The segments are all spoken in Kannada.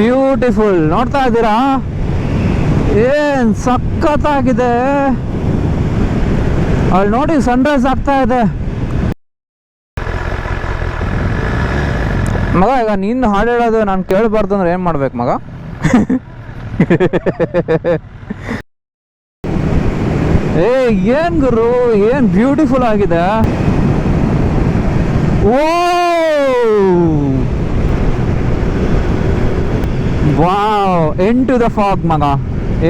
ಬ್ಯೂಟಿಫುಲ್ ನೋಡ್ತಾ ಇದ್ದೀರಾ? ಏನ್ ಸಖತ್ತಾಗಿದೆ. ಅಲ್ಲಿ ನೋಡಿ ಸನ್ರೈಸ್ ಆಗ್ತಾ ಇದೆ. ಮಗ, ಈಗ ನಿನ್ನ ಹಾಡು ಹೇಳೋದು ನಾನು ಕೇಳಬಾರ್ದು ಅಂದ್ರೆ ಏನು ಮಾಡ್ಬೇಕು ಮಗ? ಏ, ಏನ್ ಗುರು, ಏನ್ ಬ್ಯೂಟಿಫುಲ್ ಆಗಿದೆ. ಓ wow end to the fog ಮಗ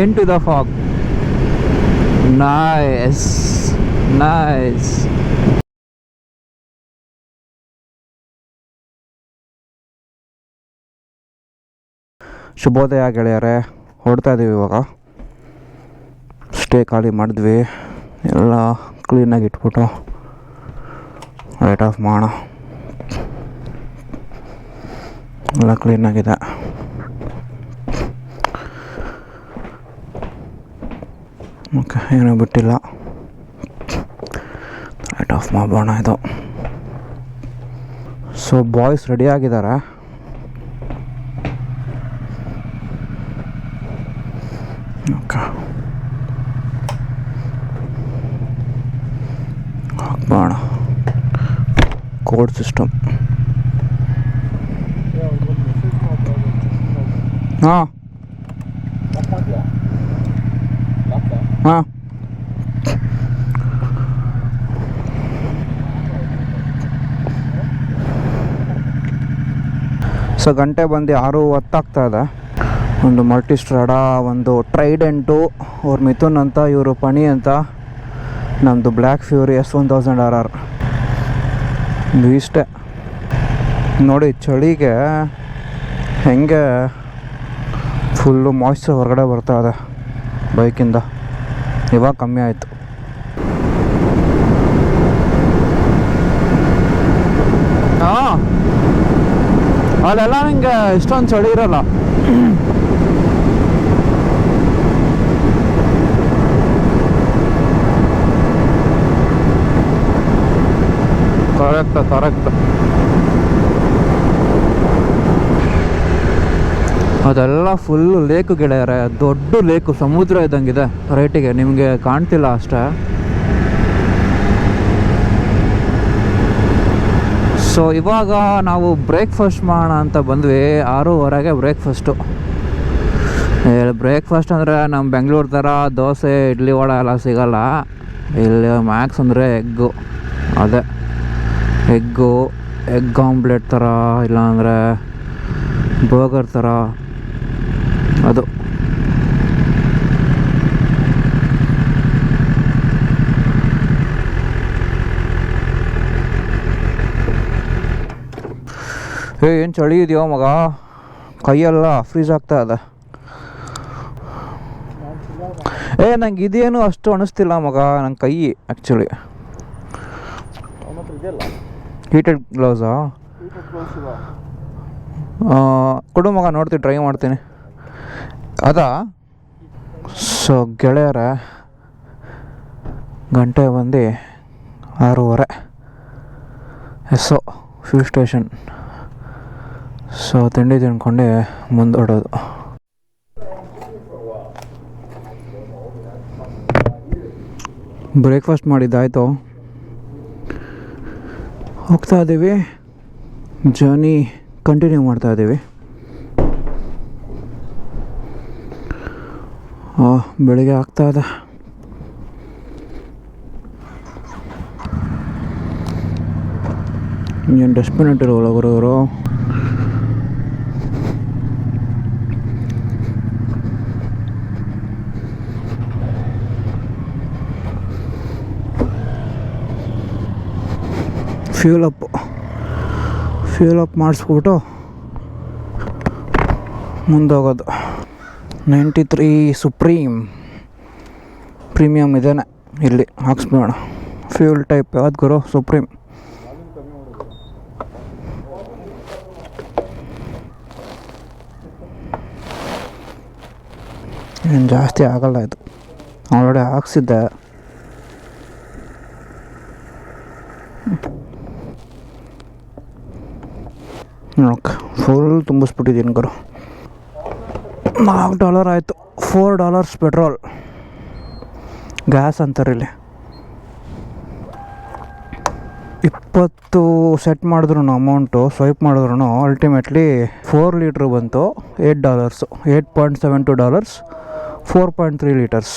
end to the fog nice nice ಶುಭೋದಯ ಗೆಳೆಯರೆ ಹೊಡ್ತಾ ಇದ್ದೀವಿ ಇವಾಗ. ಸ್ಟೇ ಖಾಲಿ ಮಾಡಿದ್ವಿ. ಎಲ್ಲ ಕ್ಲೀನಾಗಿ ಇಟ್ಬಿಟ್ಟು ಲೈಟ್ ಆಫ್ ಮಾಡೋಣ. ಎಲ್ಲ ಕ್ಲೀನಾಗಿದೆ ಓಕೆ ಏನೂ ಬಿಟ್ಟಿಲ್ಲ. ಲೈಟ್ ಆಫ್ ಮಾಡೋಣ ಇದು. ಸೊ ಬಾಯ್ಸ್ ರೆಡಿ ಆಗಿದ್ದಾರೆ? ಓಕೆ. ಹಾಕ್ಬೋಣ. ಕೋಡ್ ಸಿಸ್ಟಮ್ ಹಾಂ. ಹಾಂ. ಸೊ ಗಂಟೆ ಬಂದು ಆರು ಹೊತ್ತಾಗ್ತಾ ಇದೆ. ಒಂದು ಮಲ್ಟಿಸ್ಟ್ರಾಡಾ ಒಂದು ಟ್ರೈಡೆಂಟು ಅವ್ರ ಮಿಥುನ್ ಅಂತ, ಇವರು ಪಣಿ ಅಂತ ನಮ್ಮದು black fury S one thousand R R. ಇಷ್ಟೇ. ನೋಡಿ, ಚಳಿಗೆ ಹೆಂಗೆ ಫುಲ್ಲು ಮಾಯ್ಶ್ಚರ್ ಹೊರಗಡೆ ಬರ್ತಾ ಇದೆ ಬೈಕಿಂದ. ಇವಾಗ ಕಮ್ಮಿ ಆಯಿತು. ಹಾಂ. ಅಲ್ಲೆಲ್ಲ ನಿಂಗೆ ಇಷ್ಟೊಂದು ಚಳಿ ಇರಲ್ಲ. ಕರೆಕ್ಟ್ ಕರೆಕ್ಟ್ ಅದೆಲ್ಲ ಫುಲ್ಲು ಲೇಕು ಗೆಳೆಯರೆ, ದೊಡ್ಡ ಲೇಕು ಸಮುದ್ರ ಇದ್ದಂಗಿದೆ. ರೈಟಿಗೆ ನಿಮಗೆ ಕಾಣ್ತಿಲ್ಲ ಅಷ್ಟೇ. ಸೊ ಇವಾಗ ನಾವು ಬ್ರೇಕ್ಫಾಸ್ಟ್ ಮಾಡೋಣ ಅಂತ ಬಂದ್ವಿ. ಆರೂವರೆಗೆ ಬ್ರೇಕ್ಫಾಸ್ಟು ಬ್ರೇಕ್ಫಾಸ್ಟ್ ಅಂದರೆ ನಮ್ಮ ಬೆಂಗಳೂರು ಥರ ದೋಸೆ, ಇಡ್ಲಿ ವಡೆ ಎಲ್ಲ ಸಿಗಲ್ಲ. ಇಲ್ಲಿ ಮ್ಯಾಕ್ಸ್ ಅಂದರೆ ಎಗ್ಗು ಅದೇ. ಎಗ್ಗು ಎಗ್ ಆಮ್ಲೆಟ್ ಥರ ಇಲ್ಲಾಂದರೆ ಬರ್ಗರ್ ಥರ ಅದು. ಏ ಏನು ಚಳಿ ಇದೆಯೋ ಮಗ? ಕೈಯೆಲ್ಲ ಫ್ರೀಸ್ ಆಗ್ತಾ ಇದೆ. ಏ ನಂಗೆ ಇದೇನು ಅಷ್ಟು ಅನಿಸ್ತಿಲ್ಲ ಮಗ ನನ್ನ ಕೈ ಆ್ಯಕ್ಚುಲಿ ಹೀಟೆಡ್ ಗ್ಲೌಸಾ ಕೊಡು ಮಗ ನೋಡ್ತೀನಿ ಟ್ರೈ ಮಾಡ್ತೀನಿ. ಅದಾ? ಸೊ ಗೆಳೆಯರ, ಗಂಟೆ ಬಂದು ಆರೂವರೆ. ಎಸ್ಸೋ ಫ್ಯೂ ಸ್ಟೇಷನ್ ಸೊ ತಿಂಡಿ ತಿನ್ಕೊಂಡು ಮುಂದೋಡೋದು. ಬ್ರೇಕ್ಫಾಸ್ಟ್ ಮಾಡಿದ್ದಾಯಿತು? ಹೋಗ್ತಾ ಇದ್ದೀವಿ ಜರ್ನಿ ಕಂಟಿನ್ಯೂ ಮಾಡ್ತಾ ಇದ್ದೀವಿ ಬೆಳಿಗ್ಗೆ ಆಗ್ತಾ ಇದೆ. ಏನು ಡಸ್ಟ್ಬಿನ್ ಇಟ್ಟಿರೋಲ್ಲ ಗುರುವರು. ಫ್ಯೂಲ್ ಅಪ್ ಫ್ಯೂಲ್ ಅಪ್ ಮಾಡಿಸ್ಬಿಟ್ಟು ಮುಂದೋಗೋದು. ನೈಂಟಿ ತ್ರೀ ಸುಪ್ರೀಮ್ ಪ್ರೀಮಿಯಮ್ ಇದೇನೆ. ಇಲ್ಲಿ ಹಾಕ್ಸ್ಬಿಡೋಣ. ಫ್ಯೂಲ್ ಟೈಪ್ ಯಾವ್ದು ಗುರು? ಸುಪ್ರೀಮ್ ಏನು ಜಾಸ್ತಿ ಆಗಲ್ಲ ಇದು. ಆಲ್ರೆಡಿ ಹಾಕ್ಸಿದ್ದೆ. ಓಕೆ ಫುಲ್ ತುಂಬಿಸ್ಬಿಟ್ಟಿದ್ದೀನಿ ಗುರು. ನಾಲ್ಕು ಡಾಲರ್ ಆಯಿತು. Four dollars petrol. ಗ್ಯಾಸ್ ಅಂತಾರೆ ಇಲ್ಲಿ. ಇಪ್ಪತ್ತು ಸೆಟ್ ಮಾಡಿದ್ರು ಅಮೌಂಟು, ಸ್ವೈಪ್ ಮಾಡಿದ್ರು ಅಲ್ಟಿಮೇಟ್ಲಿ ಫೋರ್ ಲೀಟ್ರ್ ಬಂತು eight dollars. Eight point seven two dollars, four point three litres.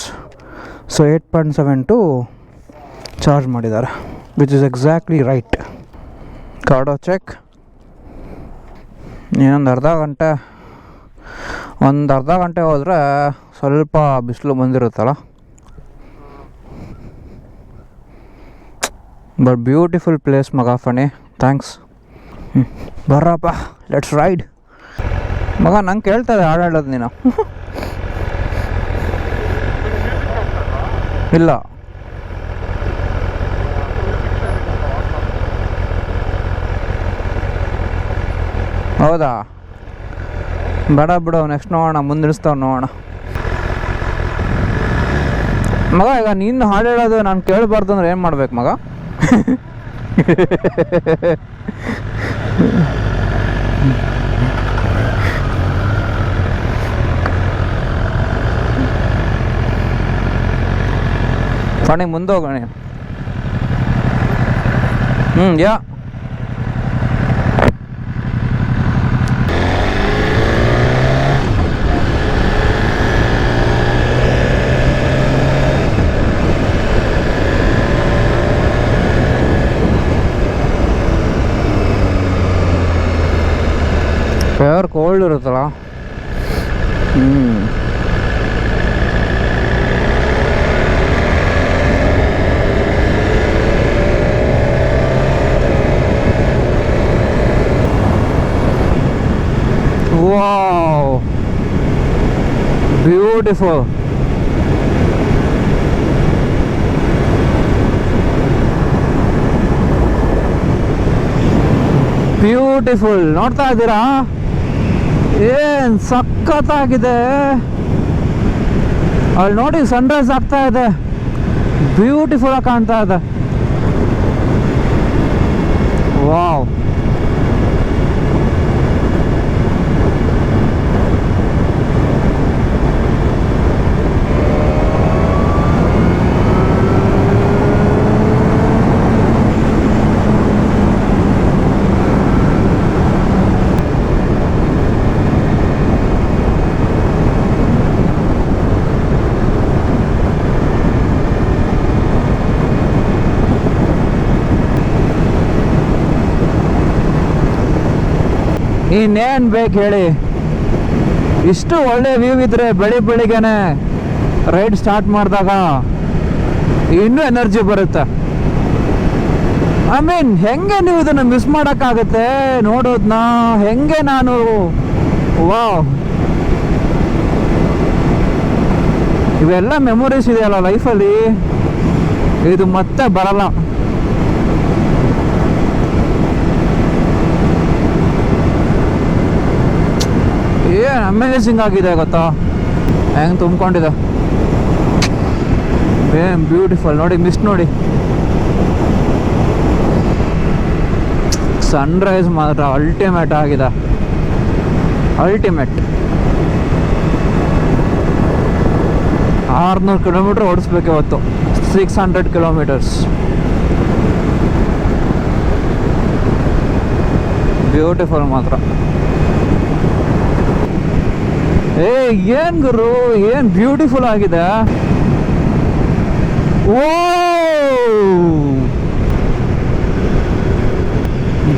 So eight point seven two charge ಮಾಡಿದ್ದಾರೆ. ವಿಚ್ ಇಸ್ ಎಕ್ಸಾಕ್ಟ್ಲಿ ರೈಟ್ ಕಾರ್ಡೋ ಚೆಕ್ ಇನ್ನೊಂದು ಅರ್ಧ ಗಂಟೆ. ಒಂದು ಅರ್ಧ ಗಂಟೆ ಹೋದರೆ ಸ್ವಲ್ಪ ಬಿಸಿಲು ಬಂದಿರುತ್ತಲ್ಲ? ಬಟ್ ಬ್ಯೂಟಿಫುಲ್ ಪ್ಲೇಸ್ ಮಗ ಫಣಿ ಥ್ಯಾಂಕ್ಸ್ ಬರ್ರಪ್ಪ ಲೆಟ್ಸ್ ರೈಡ್ ಮಗ, ನಂಗೆ ಕೇಳ್ತದೆ ಹಾಡು ನೀನು. ಇಲ್ಲ. ಹೌದಾ? ಬೇಡ ಬಿಡು ನೆಕ್ಸ್ಟ್ ನೋಡೋಣ ಮುಂದಿಳಿಸ್ತಾವ್ ನೋಡೋಣ. ಮಗ, ಈಗ ನೀನು ಹಾಡು ಹೇಳೋದು ನಾನು ಕೇಳಬಾರ್ದು ಅಂದ್ರೆ ಏನು ಮಾಡ್ಬೇಕು ಮಗ? ಫಣಿ ಮುಂದೆ ಹ್ಞೂ ಯಾ. ಫೇವರ್ ಕೋಲ್ಡ್ ಇರುತ್ತಲ್ಲ ಹ್ಞೂ ವಾವ್ ಬ್ಯೂಟಿಫುಲ್ ಬ್ಯೂಟಿಫುಲ್ ನೋಡ್ತಾ ಇದ್ದೀರಾ ಏನ್ ಸಖತ್ತಾಗಿದೆ? ಅಲ್ಲಿ ನೋಡಿ ಸನ್ರೈಸ್ ಆಗ್ತಾ ಇದೆ. ಬ್ಯೂಟಿಫುಲ್ ಆಗಿ ಕಾಣ್ತಾ ಇದೆ ವಾವ್ ಇನ್ನೇನು ಬೇಕು ಹೇಳಿ. ಇಷ್ಟು ಒಳ್ಳೆ ವ್ಯೂ ಇದ್ರೆ ಬೆಳಿ ಬೆಳಿಗ್ಗೆನೆ ರೈಡ್ ಸ್ಟಾರ್ಟ್ ಮಾಡಿದಾಗ ಇನ್ನೂ ಎನರ್ಜಿ ಬರುತ್ತೆ. ಐ ಮೀನ್ ಹೆಂಗೆ ನೀವು ಇದನ್ನು ಮಿಸ್ ಮಾಡೋಕ್ಕಾಗತ್ತೆ ನೋಡೋದನ್ನ ಹೆಂಗೆ ನಾನು? ವಾವ್ ಇವೆಲ್ಲ ಮೆಮೊರೀಸ್ ಇದೆಯಲ್ಲ ಲೈಫಲ್ಲಿ ಇದು ಮತ್ತೆ ಬರಲ್ಲ. ಏನು ಅಮೇಝಿಂಗ್ ಆಗಿದೆ ಗೊತ್ತಾ? ಹೆಂಗೆ ತುಂಬಿಕೊಂಡಿದೆ? ಏನ್ ಬ್ಯೂಟಿಫುಲ್ ನೋಡಿ ಮಿಸ್ ನೋಡಿ. ಸನ್ರೈಸ್ ಮಾತ್ರ ಅಲ್ಟಿಮೇಟ್ ಆಗಿದೆ. ಅಲ್ಟಿಮೇಟ್ ಆರ್ನೂರು ಕಿಲೋಮೀಟ್ರ್ ಓಡಿಸ್ಬೇಕು ಇವತ್ತು. ಸಿಕ್ಸ್ ಹಂಡ್ರೆಡ್ ಕಿಲೋಮೀಟರ್ಸ್ ಬ್ಯೂಟಿಫುಲ್ ಮಾತ್ರ. ಏ, ಏನ್ ಗುರು, ಏನ್ ಬ್ಯೂಟಿಫುಲ್ ಆಗಿದೆ? ಓ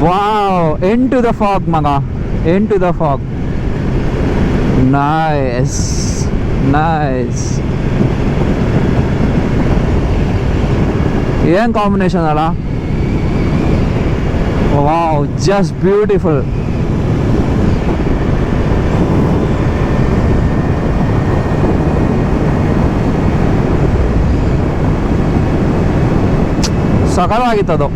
wow end to the fog ಮಗ. End to the fog nice nice ಏನ್ ಕಾಂಬಿನೇಷನ್ ಅಲ್ಲ? ವಾವ್ ಜಸ್ಟ್ ಬ್ಯೂಟಿಫುಲ್ ಸಕಲವಾಗಿತ್ತು ಅದು.